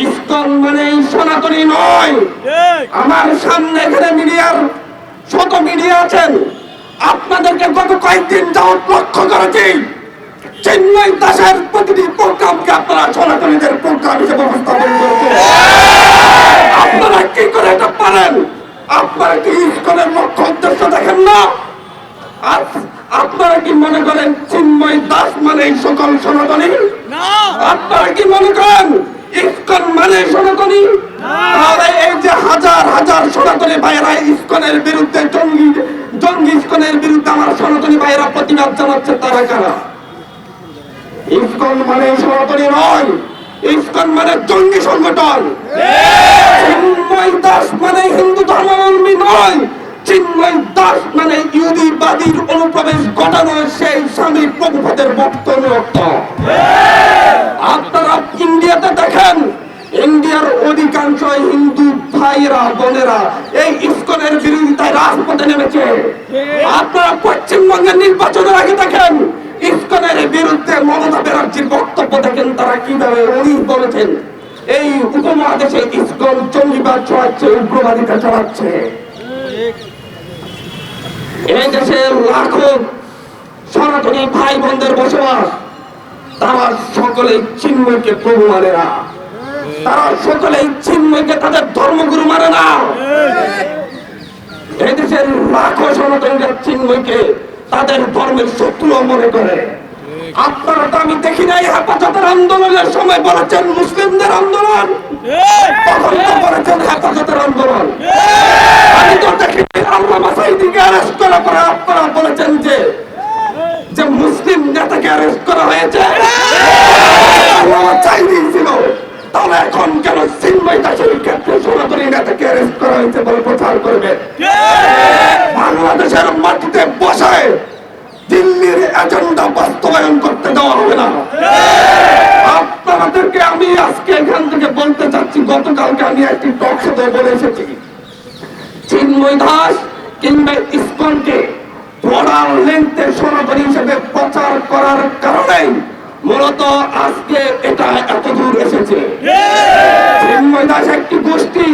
ISKCON মানে সনাতনী নয়। আমার সামনে এখানে মিডিয়ার শত মিডিয়া আছেন আপনাদেরকে গত কয়েকদিন যাওয়ার লক্ষ্য করেছি চেন্নাই দাসের প্রতিটি প্রোগ্রামকে আপনারা সনাতনীদের প্রোগ্রাম হিসেবে উপস্থাপন করেছেন আপনারা কি করে এটা পারেন আপনারা কি ইসকনের লক্ষ্য উদ্দেশ্য দেখেন না আর আপনারা কি মনে করেন চিন্ময় দাস মানে এই সকল সনাতনী আপনারা কি মনে করেন ইস্কন যে হাজার হাজার সনাতনী ভাইয়েরা ইস্কনের বিরুদ্ধে জঙ্গি জঙ্গি ইস্কনের বিরুদ্ধে আমার সনাতনী ভাইয়েরা প্রতিবাদ জানাচ্ছে তারা কারা? ইস্কন মানে সনাতনী নয়, ইস্কন মানে জঙ্গি সংগঠন। দাস মানে হিন্দু ধর্মাবলম্বী নয়, চিন্ময় দাস মানে ইহুদিবাদীর অনুপ্রবেশ ঘটানো সেই স্বামী প্রভুপদের বক্তব্য। আপনারা ইন্ডিয়াতে দেখেন ইন্ডিয়ার অধিকাংশ হিন্দু ভাইরা, বোনেরা এই ইস্কনের বিরোধিতায় রাজপথে নেমেছে। আপনারা পশ্চিমবঙ্গের নির্বাচনের আগে দেখেন, ইস্কনের বিরুদ্ধে মমতা ব্যানার্জির বক্তব্য দেখেন তারা কীভাবে উনি বলেছেন। এই উপমহাদেশে ইস্কন জঙ্গিবাদ ছড়াচ্ছে উগ্রবাদিতা চালাচ্ছে এই দেশে লাখো সনাতনী ভাই বোনদের বসবাস, তারা সকলে চিন্ময়কে প্রভু মানে না। তারা সকলে চিন্ময়কে তাদের ধর্মগুরু মানে না। এই দেশের লাখো সনাতনীরা চিন্ময়কে তাদের ধর্মের শত্রু মনে করে। আপনারা তো আমি দেখি নাই, হেফাজতের আন্দোলনের সময় বলেছেন মুসলিমদের আন্দোলন। তখন তো বলেছেন হেফাজতের আন্দোলন। আমি তো দেখি আল্লাহ মাসাইদিকে অ্যারেস্ট করার পরে আপনারা বলেছেন যে যে মুসলিম নেতাকে অ্যারেস্ট করা হয়েছে। আল্লাহ চাই দিয়েছিল তাহলে এখন কেন চিন্ময় দাসের ক্ষেত্রে সনাতনী নেতাকে অ্যারেস্ট করা হয়েছে বলে প্রচার করবে? বাংলাদেশের মাটিতে বসায় দিল্লির এজেন্ডা বাস্তবায়ন করতে দেওয়া হবে না। আপনাদেরকে আমি আজকে এখান থেকে বলতে চাচ্ছি গতকালকে আমি একটি টক শোতে বলে এসেছি। চিন্ময় দাস কিংবা ইস্কনকে বড়ার লেন্থে সনাতনী হিসেবে প্রচার করার কারণেই মূলত আজকে এটা এত দূর এসেছে। দাস একটি গোষ্ঠী,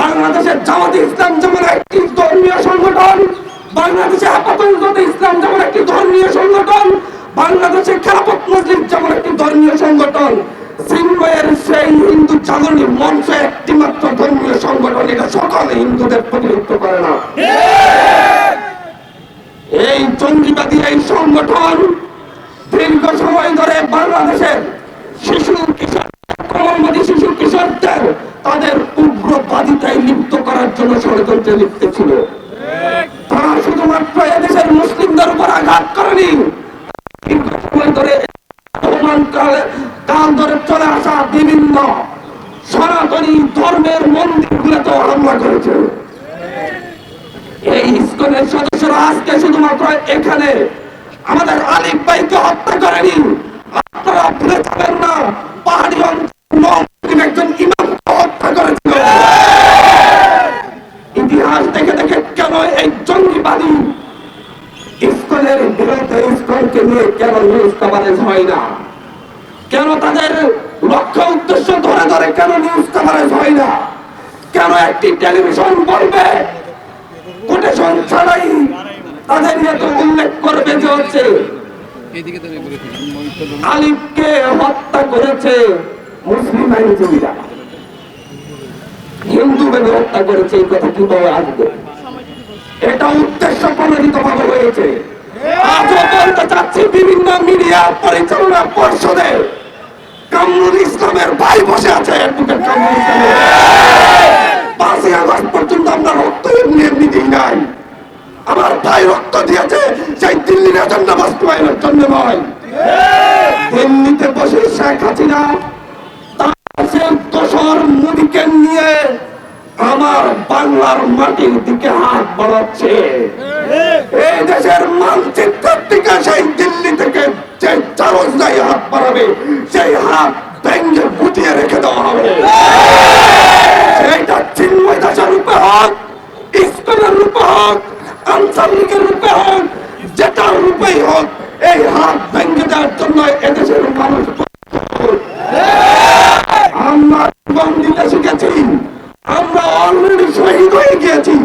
বাংলাদেশের জামাত ইসলাম যেমন একটি ধর্মীয় সংগঠন বাংলাদেশে আপাতত ইসলাম যেমন একটি ধর্মীয় সংগঠন বাংলাদেশে খেলাপত মসজিদ যেমন একটি ধর্মীয় সংগঠন চিন্ময়ের সেই হিন্দু জাগরণী মঞ্চ একটি মাত্র ধর্মীয় সংগঠন, এটা সকল হিন্দুদের প্রতিনিধিত্ব করে না এই জঙ্গিবাদী এই সংগঠন দীর্ঘ সময় ধরে বাংলাদেশের শিশু কিশোর কোমলমতি শিশু কিশোরদের তাদের উগ্রবাদিতায় লিপ্ত করার জন্য ষড়যন্ত্রে লিপ্ত ছিল। তারা শুধুমাত্র এদেশের মুসলিমদের উপর আঘাত করেনি। এখানে আমাদের আলিফ ভাইকে হত্যা করেনি। আপনারা ভুলে যাবেন পাহাড়ি অঞ্চল মহসিন একজন ইমামকে হত্যা করেছিল ইতিহাস দেখে দেখে কেন এই জঙ্গিবাদী ইস্কনের বিরুদ্ধে ইস্কনকে নিয়ে কেন নিউজ কভারেজ হয় না। কেন তাদের লক্ষ্য উদ্দেশ্য ধরে ধরে কেন নিউজ কভারেজ হয় না? কেন একটি টেলিভিশন বলবে? কোটেশন ছাড়াই তাদের উল্লেখ করবে যে হচ্ছে আলিফকে হত্যা করেছে মুসলিম আইনজীবীরা। হিন্দু ভেবে হত্যা করেছে এই কথা কীভাবে আসবে এটা উদ্দেশ্য প্রণোদিত ভাবে হয়েছে। আজও বলতে চাচ্ছি বিভিন্ন মিডিয়া পরিচালনা পর্ষদে কামরুল ইসলামের ভাই বসে আছে, অ্যাডভোকেট পাঁচই আগস্ট পর্যন্ত আমরা রক্ত এমনি এমনি দিই নাই। আমার ভাই রক্ত দিয়েছে, সেই দিল্লির এজেন্ডা বাস্তবায়নের জন্য নয়। দিল্লিতে বসে শেখ হাসিনা তার দোসর মোদীকে নিয়ে আমার বাংলার মাটির দিকে হাত বাড়াচ্ছে। এই দেশের মানচিত্রের থেকে সেই দিল্লি থেকে যে চারজ যাই হাত বাড়াবে, সেই হাত ভেঙ্গে গুটিয়ে রেখে দেওয়া হবে। সেইটা চিন্ময় দাসের রূপে হোক, ইস্কনের রূপে হোক, আনসার লীগের রূপে হোক যেটার রূপেই হোক এই হাত ভেঙে দেওয়ার জন্য এদেশের মানুষ আমরা জীবন দিতে শিখেছি আমরা অলরেডি শহীদ হয়ে গিয়েছি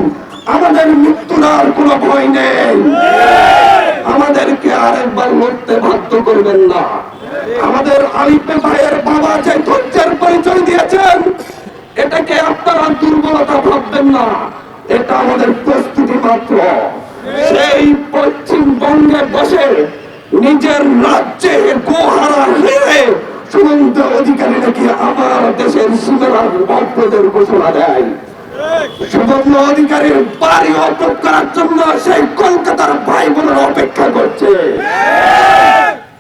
আমাদের মৃত্যুর আর কোনো ভয় নেই আরেকবার লড়তে বাধ্য করবেন না। আমাদের আলিপে ভাইয়ের বাবা যে ধৈর্যের পরিচয় দিয়েছেন, এটাকে আপনারা দুর্বলতা ভাববেন না। এটা আমাদের প্রস্তুতি মাত্র। সেই পশ্চিমবঙ্গে বসে নিজের রাজ্যে গোহারা হেরে সুমন্ত অধিকারী নাকি আমার দেশের সীমানার অল্পদের ঘোষণা দেয়। সুবর্ণ অধিকারীর বাড়ি অটক করার জন্য সেই কলকাতার ভাই বোনের অপেক্ষা করছে।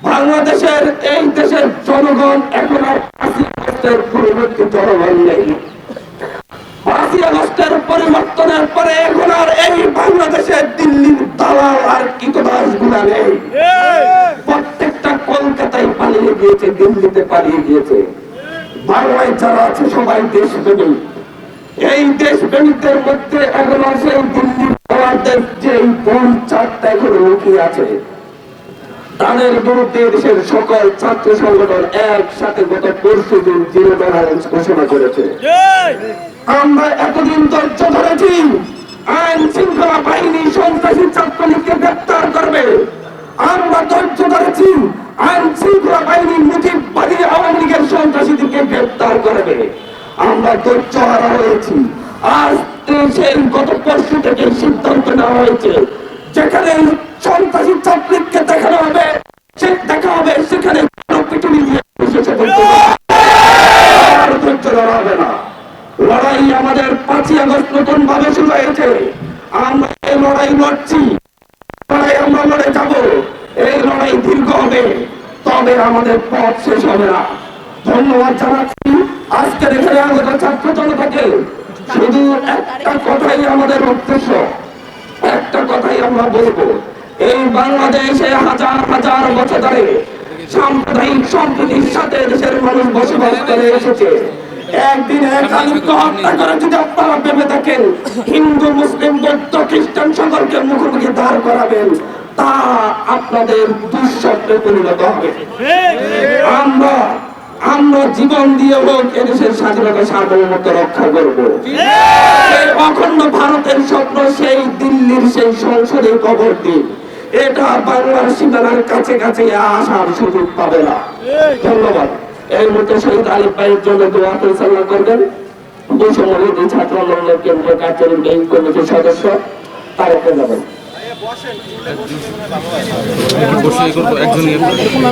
বাংলাদেশের এই দেশের জনগণ এখন পূর্ববর্তী জনগণ নেই। পরিবর্তনের পরে এখন আর এই বাংলাদেশের দিল্লির দালাল আর কীটদাসগুলা নেই। প্রত্যেকটা কলকাতায় পালিয়ে গিয়েছে, দিল্লিতে পালিয়ে গিয়েছে। বাংলায় যারা আছে, সবাই দেশপ্রেমী এই দেশপ্রেমিকদের মধ্যে এখন আছে দিল্লির দালালদের যে বোন চারটা এখন লুকিয়ে আছে, তাদের বিরুদ্ধে দেশের সকল ছাত্র সংগঠন একসাথে গত পরশু দিন জিরো টলারেন্স ঘোষণা করেছে। আমরা এতদিন ধৈর্য ধরেছি, আইন শৃঙ্খলা বাহিনী সন্ত্রাসী ছাত্রলীগকে গ্রেপ্তার করবে। আমরা ধৈর্য ধরেছি, আইন শৃঙ্খলা বাহিনী মুজিববাদী আওয়ামী লীগের সন্ত্রাসীদেরকে গ্রেপ্তার করবে আমরা হারা হয়েছি। আজ গত পরশু থেকে সিদ্ধান্ত নেওয়া হয়েছে। যেখানে সন্ত্রাসী ছাত্রলীগকে দেখানো হবে, সে দেখা হবে, সেখানে লড়াই আমাদের পাঁচই নতুন ভাবে শুরু আমরা লড়াই লড়ছি। লড়াই আমরা লড়ে যাব। এই লড়াই দীর্ঘ তবে আমাদের পথ শেষ হবে না। ধন্যবাদ জানাচ্ছি। আজকের এখানে আগত ছাত্র জনতাকে শুধু একটা কথাই আমাদের উদ্দেশ্য, একটা কথাই আমরা বলব, এই বাংলাদেশে হাজার হাজার বছর ধরে সাম্প্রদায়িক সম্প্রীতির সাথে দেশের মানুষ বসবাস করে এসেছে। একদিন এক যদি ভেবে থাকেন হিন্দু, মুসলিম, বৌদ্ধ, খ্রিস্টান সকলকে মুখোমুখি দাঁড় করাবেন, তা আপনাদের দুঃস্বপ্নে পরিণত হবে। আমরা আমরা জীবন দিয়ে হোক এদেশের স্বাধীনতা সার্বভৌমত্ব রক্ষা করব। এই অখণ্ড ভারতের স্বপ্ন সেই দিল্লির সেই সংসদে কবর দিন এটা বাংলার সীমানার কাছে কাছে আসার সুযোগ পাবে না। ধন্যবাদ। এই মুহূর্তে শহীদ আলিফ ভাইয়ের জন্য দোয়া পরিচালনা করবেন। বৈষম্যবিধি ছাত্র আন্দোলনের কেন্দ্রীয় এই কমিটির সদস্য তারেক যাবেন বসে এ করব একজনই টেবিলের